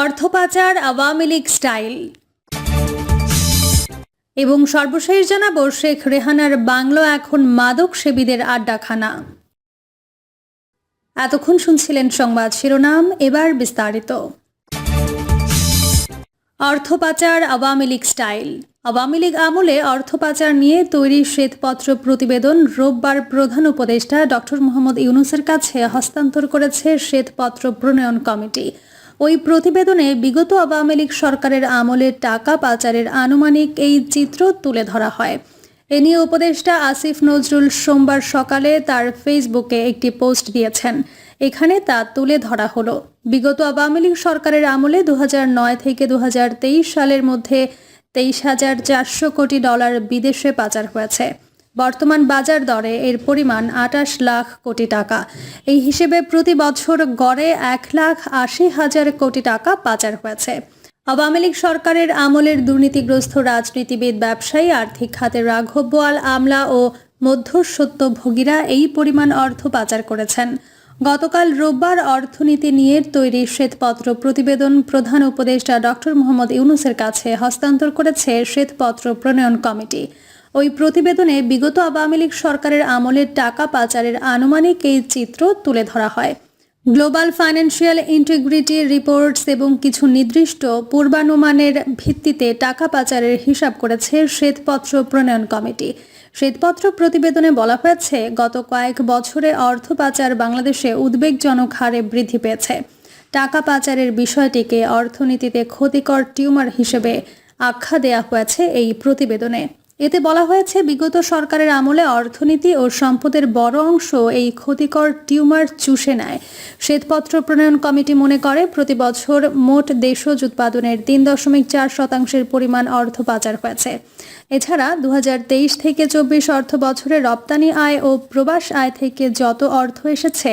অর্থপাচার Awami League style. এবং সর্বশেষ জানাব শেখ রেহানার বাংলো এখন মাদক সেবীদের আড্ডাখানা। এতক্ষণ শুনছিলেন সংবাদ শিরোনাম, এবার বিস্তারিত। অর্থপাচার Awami League style. Awami League আমলে অর্থপাচার নিয়ে তৈরি শ্বেতপত্র প্রতিবেদন রোববার প্রধান উপদেষ্টা ডক্টর মোহাম্মদ ইউনুসের কাছে হস্তান্তর করেছে শ্বেতপত্র প্রণয়ন কমিটি। ওই প্রতিবেদনে বিগত আওয়ামী লীগ সরকারের আমলে টাকা পাচারের আনুমানিক এই চিত্র তুলে ধরা হয়। এ নিয়ে উপদেষ্টা আসিফ নজরুল সোমবার সকালে তার ফেসবুকে একটি পোস্ট দিয়েছেন। এখানে তা তুলে ধরা হলো। বিগত আওয়ামী লীগ সরকারের আমলে দু হাজার নয় থেকে দুহাজার তেইশ সালের মধ্যে তেইশ হাজার চারশো কোটি ডলার বিদেশে পাচার হয়েছে। বর্তমান বাজার দরে এর পরিমাণ আটাশ লাখ কোটি টাকা। এই হিসেবে প্রতি বছর গড়ে এক লাখ আশি হাজার কোটি টাকা পাচার হয়েছে। আওয়ামী লীগ সরকারের আমলের দুর্নীতিগ্রস্ত রাজনীতিবিদ, ব্যবসায়ী, আর্থিক খাতে রাঘব বোয়াল আমলা ও মধ্যস্বত্বভোগীরা এই পরিমাণ অর্থ পাচার করেছেন। গতকাল রোববার অর্থনীতি নিয়ে তৈরি শ্বেতপত্র প্রতিবেদন প্রধান উপদেষ্টা ডক্টর মোহাম্মদ ইউনুসের কাছে হস্তান্তর করেছে শ্বেতপত্র প্রণয়ন কমিটি। ওই প্রতিবেদনে বিগত আওয়ামী লীগ সরকারের আমলের টাকা পাচারের আনুমানিক এই চিত্র তুলে ধরা হয়। গ্লোবাল ফাইন্যান্সিয়াল ইন্টিগ্রিটি রিপোর্টস এবং কিছু নির্দিষ্ট পূর্বানুমানের ভিত্তিতে টাকা পাচারের হিসাব করেছে শ্বেতপত্র প্রণয়ন কমিটি। শ্বেতপত্র প্রতিবেদনে বলা হয়েছে, গত কয়েক বছরে অর্থ পাচার বাংলাদেশে উদ্বেগজনক হারে বৃদ্ধি পেয়েছে। টাকা পাচারের বিষয়টিকে অর্থনীতিতে ক্ষতিকর টিউমার হিসেবে আখ্যা দেয়া হয়েছে এই প্রতিবেদনে। এতে বলা হয়েছে, বিগত সরকারের আমলে অর্থনীতি ও সম্পদের বড় অংশ এই ক্ষতিকর টিউমার চুষে নেয়। শ্বেতপত্র প্রণয়ন কমিটি মনে করে, প্রতি বছর মোট দেশজ উৎপাদনের তিন দশমিক চার শতাংশের পরিমাণ অর্থ পাচার হয়েছে। এছাড়া দু হাজার তেইশ থেকে চব্বিশ অর্থ বছরে রপ্তানি আয় ও প্রবাস আয় থেকে যত অর্থ এসেছে,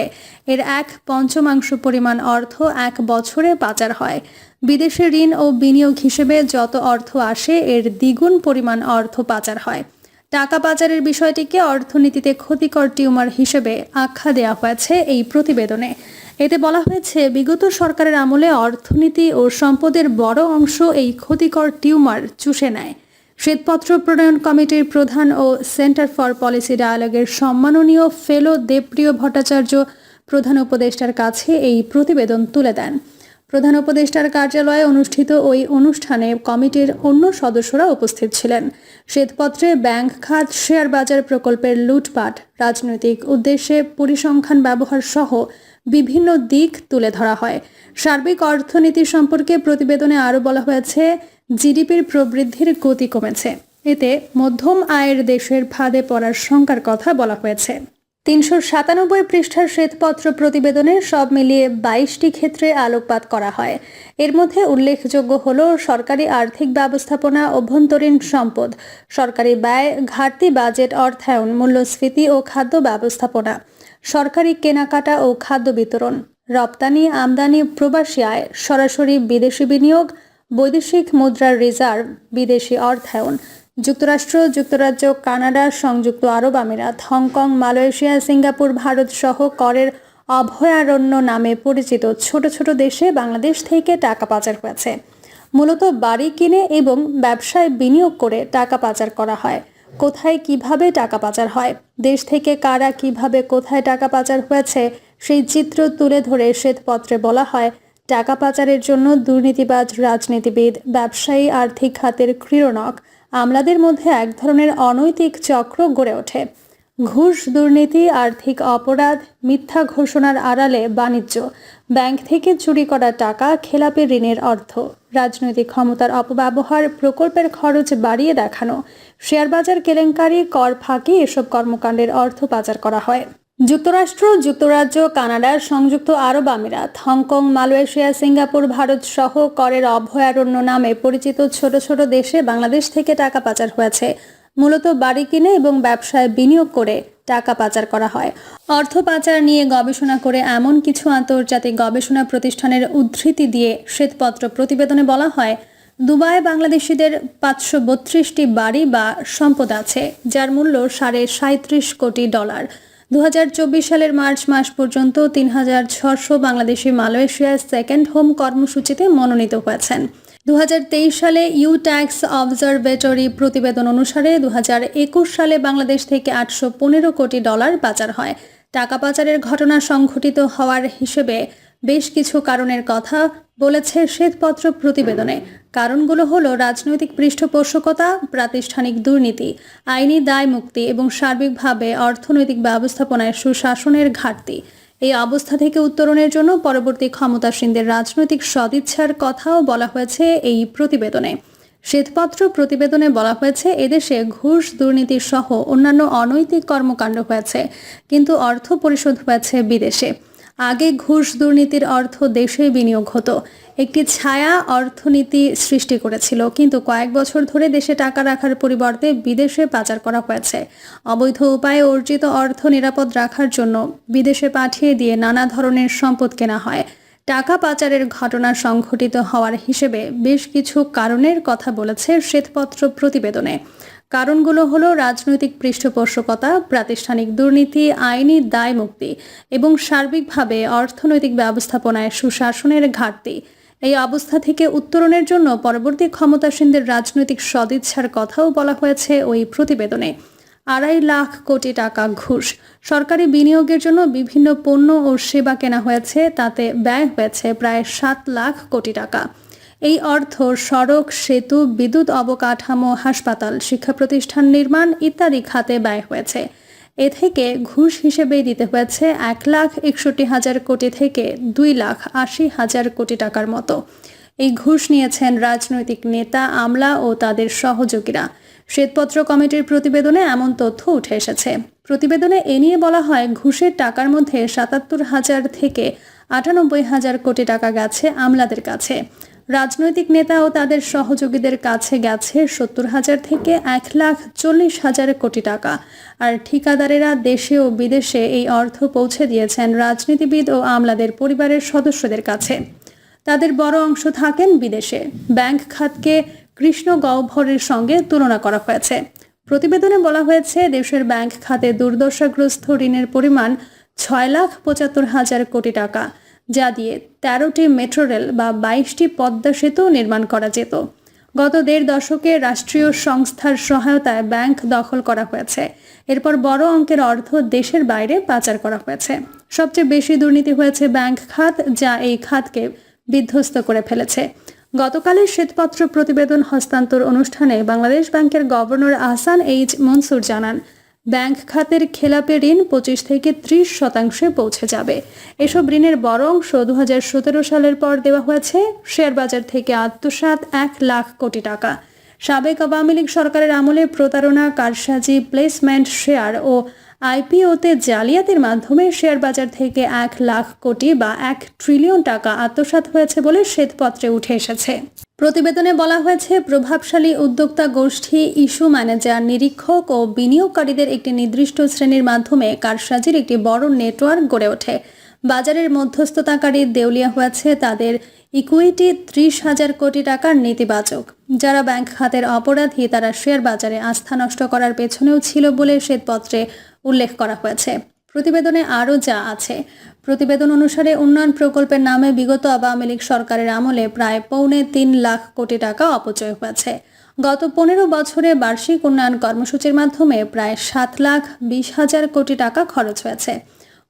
এর এক পঞ্চমাংশ পরিমাণ অর্থ এক বছরে পাচার হয়। বিদেশে ঋণ ও বিনিয়োগ হিসেবে যত অর্থ আসে, এর দ্বিগুণ পরিমাণ অর্থ পাচার হয়। টাকা পাচারের বিষয়টিকে অর্থনীতিতে ক্ষতিকর টিউমার হিসেবে আখ্যা দেওয়া হয়েছে এই প্রতিবেদনে। এতে বলা হয়েছে, বিগত সরকারের আমলে অর্থনীতি ও সম্পদের বড় অংশ এই ক্ষতিকর টিউমার চুষে নেয়। শ্বেতপত্র প্রণয়ন কমিটির প্রধান ও সেন্টার ফর পলিসি ডায়ালগের সম্মাননীয় ফেলো দেবপ্রিয় ভট্টাচার্য প্রধান উপদেষ্টার কাছে এই প্রতিবেদন তুলে দেন। প্রধান উপদেষ্টার কার্যালয়ে অনুষ্ঠিত ওই অনুষ্ঠানে কমিটির অন্য সদস্যরা উপস্থিত ছিলেন। শ্বেতপত্রে ব্যাংক খাত, শেয়ার বাজার প্রকল্পের লুটপাট, রাজনৈতিক উদ্দেশ্যে পরিসংখ্যান ব্যবহার সহ বিভিন্ন দিক তুলে ধরা হয়। সার্বিক অর্থনীতি সম্পর্কে প্রতিবেদনে আরও বলা হয়েছে, জিডিপির প্রবৃদ্ধির গতি কমেছে। এতে মধ্যম আয়ের দেশের ফাঁদে পড়ার শঙ্কার কথা বলা হয়েছে। তিনশো সাতানব্বই পৃষ্ঠার শ্বেতপত্র প্রতিবেদনে সব মিলিয়ে বাইশটি ক্ষেত্রে আলোকপাত করা হয়। এর মধ্যে উল্লেখযোগ্য হল সরকারি আর্থিক ব্যবস্থাপনা, অভ্যন্তরীণ সম্পদ, সরকারি ব্যয়, ঘাটতি বাজেট, অর্থায়ন, মূল্যস্ফীতি ও খাদ্য ব্যবস্থাপনা, সরকারি কেনাকাটা ও খাদ্য বিতরণ, রপ্তানি, আমদানি, প্রবাসী আয়, সরাসরি বিদেশি বিনিয়োগ, বৈদেশিক মুদ্রার রিজার্ভ, বিদেশি অর্থায়ন যুক্তরাষ্ট্র, যুক্তরাজ্য, কানাডা, সংযুক্ত আরব আমিরাত, হংকং, মালয়েশিয়া, সিঙ্গাপুর, ভারত সহ করের অভয়ারণ্য নামে পরিচিত ছোট ছোট দেশে বাংলাদেশ থেকে টাকা পাচার হয়েছে। মূলত বাড়ি কিনে এবং ব্যবসায় বিনিয়োগ করে টাকা পাচার করা হয়। কোথায় কীভাবে টাকা পাচার হয়? দেশ থেকে কারা কীভাবে কোথায় টাকা পাচার হয়েছে? সেই চিত্র তুলে ধরে শ্বেতপত্রে বলা হয়, টাকা পাচারের জন্য দুর্নীতিবাজ রাজনীতিবিদ, ব্যবসায়ী আর্থিক খাতের ক্রীড়নক আমলাদের মধ্যে এক ধরনের অনৈতিক চক্র গড়ে ওঠে। ঘুষ, দুর্নীতি, আর্থিক অপরাধ, মিথ্যা ঘোষণার আড়ালে বাণিজ্য, ব্যাংক থেকে চুরি করা টাকা, খেলাপি ঋণের অর্থ, রাজনৈতিক ক্ষমতার অপব্যবহার, প্রকল্পের খরচ বাড়িয়ে দেখানো, শেয়ারবাজার কেলেঙ্কারি, কর ফাঁকি, এসব কর্মকাণ্ডের অর্থ পাচার করা হয়। যুক্তরাষ্ট্র, যুক্তরাজ্য কানাডা সংযুক্ত আরব আমিরাত, হংকং, মালয়েশিয়া, সিঙ্গাপুর, ভারত সহ করের অভয়ারণ্য নামে পরিচিত ছোট ছোট দেশে বাংলাদেশ থেকে টাকা পাচার হয়েছে। মূলত বাড়ি কিনে এবং ব্যবসায় বিনিয়োগ করে টাকা পাচার করা হয়। অর্থ পাচার নিয়ে গবেষণা করে এমন কিছু আন্তর্জাতিক গবেষণা প্রতিষ্ঠানের উদ্ধৃতি দিয়ে শ্বেতপত্র প্রতিবেদনে বলা হয়, দুবাই বাংলাদেশিদের পাঁচশো বত্রিশটি বাড়ি বা সম্পদ আছে, যার মূল্য সাড়ে সাঁত্রিশ কোটি ডলার। দুহাজার চব্বিশ সালের মার্চ মাস পর্যন্ত তিন হাজার ছশো বাংলাদেশি মালয়েশিয়ার সেকেন্ড হোম কর্মসূচিতে মনোনীত হয়েছেন। দু সালে ইউ ট্যাক্স অবজারভেটরি প্রতিবেদন অনুসারে দু হাজার একুশ সালে বাংলাদেশ থেকে আটশো পনেরো কোটি ডলার বাজার হয়। টাকা পাচারের ঘটনা সংঘটিত হওয়ার হিসেবে বেশ কিছু কারণের কথা বলেছে শ্বেতপত্র প্রতিবেদনে। কারণগুলো হলো রাজনৈতিক পৃষ্ঠপোষকতা, প্রাতিষ্ঠানিক দুর্নীতি, আইনি দায় মুক্তি এবং সার্বিকভাবে অর্থনৈতিক ব্যবস্থাপনায় সুশাসনের ঘাটতি। এই অবস্থা থেকে উত্তরণের জন্য পরবর্তী ক্ষমতাসীনদের রাজনৈতিক সদিচ্ছার কথাও বলা হয়েছে এই প্রতিবেদনে। শ্বেতপত্র প্রতিবেদনে বলা হয়েছে, এদেশে ঘুষ, দুর্নীতি সহ অন্যান্য অনৈতিক কর্মকাণ্ড হয়েছে, কিন্তু অর্থ পরিশোধ হয়েছে বিদেশে। আগে ঘুষ দুর্নীতির অর্থ দেশে বিনিয়োগ হতো। একটি ছায়া অর্থনীতি সৃষ্টি করেছিল, কিন্তু কয়েক বছর ধরে দেশে টাকা রাখার পরিবর্তে বিদেশে পাচার করা হয়েছে। অবৈধ উপায়ে অর্জিত অর্থ নিরাপদ রাখার জন্য বিদেশে পাঠিয়ে দিয়ে নানা ধরনের সম্পদ কেনা হয়। টাকা পাচারের ঘটনা সংঘটিত হওয়ার হিসেবে বেশ কিছু কারণের কথা বলেছে শ্বেতপত্র প্রতিবেদনে। কারণগুলো হলো রাজনৈতিক পৃষ্ঠপোষকতা, প্রাতিষ্ঠানিক দুর্নীতি, আইনি দায় মুক্তি এবং সার্বিকভাবে অর্থনৈতিক ব্যবস্থাপনায় সুশাসনের ঘাটতি। এই অবস্থা থেকে উত্তরণের জন্য পরবর্তী ক্ষমতাসীনদের রাজনৈতিক সদিচ্ছার কথাও বলা হয়েছে ওই প্রতিবেদনে। আড়াই লাখ কোটি টাকা ঘুষ। সরকারি বিনিয়োগের জন্য বিভিন্ন পণ্য ও সেবা কেনা হয়েছে, তাতে ব্যয় হয়েছে প্রায় সাত লাখ কোটি টাকা। এই অর্থ সড়ক, সেতু, বিদ্যুৎ অবকাঠামো, হাসপাতাল শিক্ষা প্রতিষ্ঠান নির্মাণ ইত্যাদি খাতে ব্যয় হয়েছে। এ থেকে ঘুষ হিসেবে দিতে হয়েছে এক লাখ একষট্টি হাজার কোটি থেকে দুই লাখ আশি হাজার কোটি টাকার মতো। এই ঘুষ নিয়েছেন রাজনৈতিক নেতা আমলা ও তাদের সহযোগীরা। শ্বেতপত্র কমিটির প্রতিবেদনে এমন তথ্য উঠে এসেছে। প্রতিবেদনে এ নিয়ে বলা হয়, ঘুষের টাকার মধ্যে সাতাত্তর হাজার থেকে আটানব্বই হাজার কোটি টাকা গেছে আমলাদের কাছে। রাজনৈতিক নেতা ও তাদের সহযোগীদের কাছে গেছে সত্তর হাজার থেকে এক লাখ চল্লিশ হাজার কোটি টাকা। আর ঠিকাদারেরা দেশে ও বিদেশে এই অর্থ পৌঁছে দিয়েছেন রাজনীতিবিদ ও আমলাদের পরিবারের সদস্যদের কাছে। তাদের বড় অংশ থাকেন বিদেশে। ব্যাংক খাতকে কৃষ্ণ গহ্বরের সঙ্গে তুলনা করা হয়েছে। প্রতিবেদনে বলা হয়েছে, দেশের ব্যাংক খাতে দুর্দশাগ্রস্ত ঋণের পরিমাণ ছয় লাখ পঁচাত্তর হাজার কোটি টাকা। যা দিয়ে তেরোটি মেট্রো রেল বা বাইশটি পদ্মা সেতু নির্মাণ করা যেত। গত দেড় দশকে রাষ্ট্রীয় সংস্থার সহায়তায় ব্যাংক দখল করা হয়েছে। এরপর বড় অঙ্কের অর্থ দেশের বাইরে পাচার করা হয়েছে। সবচেয়ে বেশি দুর্নীতি হয়েছে ব্যাংক খাত, যা এই খাতকে বিধ্বস্ত করে ফেলেছে। গতকালের শ্বেতপত্র প্রতিবেদন হস্তান্তর অনুষ্ঠানে বাংলাদেশ ব্যাংকের গভর্নর আহসান এইচ মনসুর জানান ব্যাংক খাতের খেলাপে ঋণ পঁচিশ থেকে ত্রিশ শতাংশে পৌঁছে যাবে। এসব ঋণের বড় অংশ দু হাজার সতেরো সালের পর দেওয়া হয়েছে। শেয়ার বাজার থেকে আত্মসাৎ এক লাখ কোটি টাকা। সাবেক আওয়ামী লীগ সরকারের আমলে প্রতারণা, কারসাজি প্লেসমেন্ট শেয়ার ও আইপিওতে জালিয়াতির মাধ্যমে শেয়ার বাজার থেকে এক লাখ কোটি বা এক ট্রিলিয়ন টাকা আত্মসাৎ হয়েছে বলে শ্বেতপত্রে উঠে এসেছে। প্রতিবেদনে বলা হয়েছে, প্রভাবশালী উদ্যোক্তা গোষ্ঠী ইস্যু ম্যানেজার, নিরীক্ষক ও বিনিয়োগকারীদের একটি নির্দিষ্ট শ্রেণির মাধ্যমে কারসাজির একটি বড় নেটওয়ার্ক গড়ে ওঠে। বাজারের মধ্যস্থতাকারী দেউলিয়া হয়েছে তাদের ইকুইটি ত্রিশ হাজার কোটি টাকার নেতিবাচক। যারা ব্যাংক খাতের অপরাধী, তারা শেয়ার বাজারে আস্থা নষ্ট করার পেছনেও ছিল বলে শ্বেতপত্রে উল্লেখ করা হয়েছে। প্রতিবেদনে আরও যা আছে। প্রতিবেদন অনুসারে উন্নয়ন প্রকল্পের নামে বিগত আওয়ামী লীগ সরকারের আমলে প্রায় পৌনে তিন লাখ কোটি টাকা অপচয় হয়েছে। গত পনেরো বছরে বার্ষিক উন্নয়ন কর্মসূচির মাধ্যমে প্রায় সাত লাখ বিশ হাজার কোটি টাকা খরচ হয়েছে।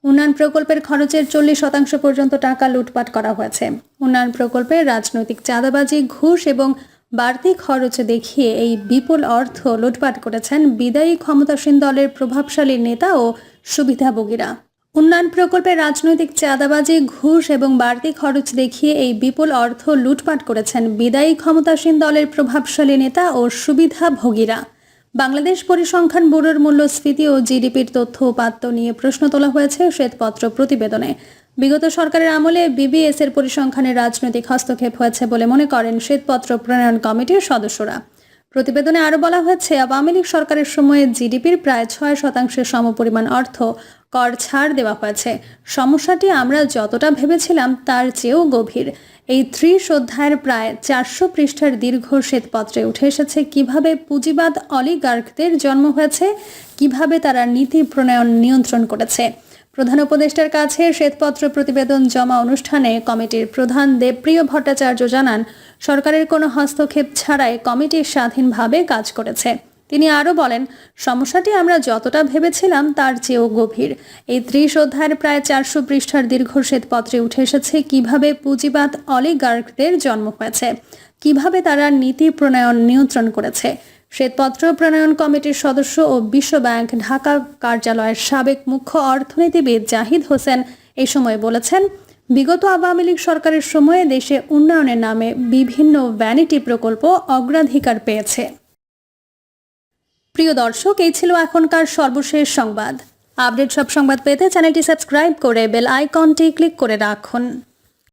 উন্নয়ন প্রকল্পের খরচের চল্লিশ শতাংশ পর্যন্ত টাকা লুটপাট করা হয়েছে। উন্নয়ন প্রকল্পে রাজনৈতিক চাঁদাবাজি, ঘুষ এবং বাড়তি খরচ দেখিয়ে এই বিপুল অর্থ লুটপাট করেছেন বিদায়ী ক্ষমতাসীন দলের প্রভাবশালী নেতা ও সুবিধাভোগীরা। উন্নয়ন প্রকল্পে রাজনৈতিক চাঁদাবাজি, ঘুষ এবং বাড়তি খরচ দেখিয়ে এই বিপুল অর্থ লুটপাট করেছেন বিদায়ী ক্ষমতাসীন দলের প্রভাবশালী নেতা ও সুবিধাভোগীরা বাংলাদেশ পরিসংখ্যান ব্যুরোর মূল্যস্ফীতি ও জিডিপির তথ্য উপাত্ত নিয়ে প্রশ্ন তোলা হয়েছে শ্বেতপত্র প্রতিবেদনে। বিগত সরকারের আমলে বিবিএস এর পরিসংখ্যানে রাজনৈতিক হস্তক্ষেপ হয়েছে বলে মনে করেন শ্বেতপত্র প্রণয়ন কমিটির সদস্যরা। প্রতিবেদনে আরও বলা হয়েছে, আওয়ামী লীগ সরকারের সময়ে জিডিপির প্রায় ছয় শতাংশের সমপরিমাণ অর্থ কর ছাড় দেওয়া হয়েছে। সমস্যাটি আমরা যতটা ভেবেছিলাম তার চেয়েও গভীর। এই ত্রিশ অধ্যায়ের প্রায় চারশো পৃষ্ঠার দীর্ঘ শ্বেতপত্রে উঠে এসেছে কীভাবে পুঁজিবাদ অলিগার্কদের জন্ম হয়েছে, কীভাবে তারা নীতি প্রণয়ন নিয়ন্ত্রণ করেছে। প্রধান উপদেষ্টার কাছে শ্বেতপত্র প্রতিবেদন জমা অনুষ্ঠানে কমিটির প্রধান দেবপ্রিয় ভট্টাচার্য জানান, সরকারের কোনো হস্তক্ষেপ ছাড়াই কমিটি স্বাধীনভাবে কাজ করেছে। তিনি আরও বলেন, সমস্যাটি আমরা যতটা ভেবেছিলাম তার চেয়েও গভীর। এই ত্রিশ অধ্যায়ের প্রায় চারশো পৃষ্ঠার দীর্ঘ শ্বেতপত্রে উঠে এসেছে কীভাবে পুঁজিবাদ অলিগার্কদের জন্ম হয়েছে, কীভাবে তারা নীতি প্রণয়ন নিয়ন্ত্রণ করেছে শ্বেতপত্র প্রণয়ন কমিটির সদস্য ও বিশ্ব ব্যাংক ঢাকা কার্যালয়ের সাবেক মুখ্য অর্থনীতিবিদ জাহিদ হোসেন এই সময় বলেছেন, বিগত আওয়ামী লীগ সরকারের সময়ে দেশে উন্নয়নের নামে বিভিন্ন ভ্যানিটি প্রকল্প অগ্রাধিকার পেয়েছে। প্রিয় দর্শক, এই ছিল এখনকার সর্বশেষ সংবাদ। আপডেট সব সংবাদ পেতে চ্যানেলটি সাবস্ক্রাইব করে বেল আইকনটি ক্লিক করে রাখুন।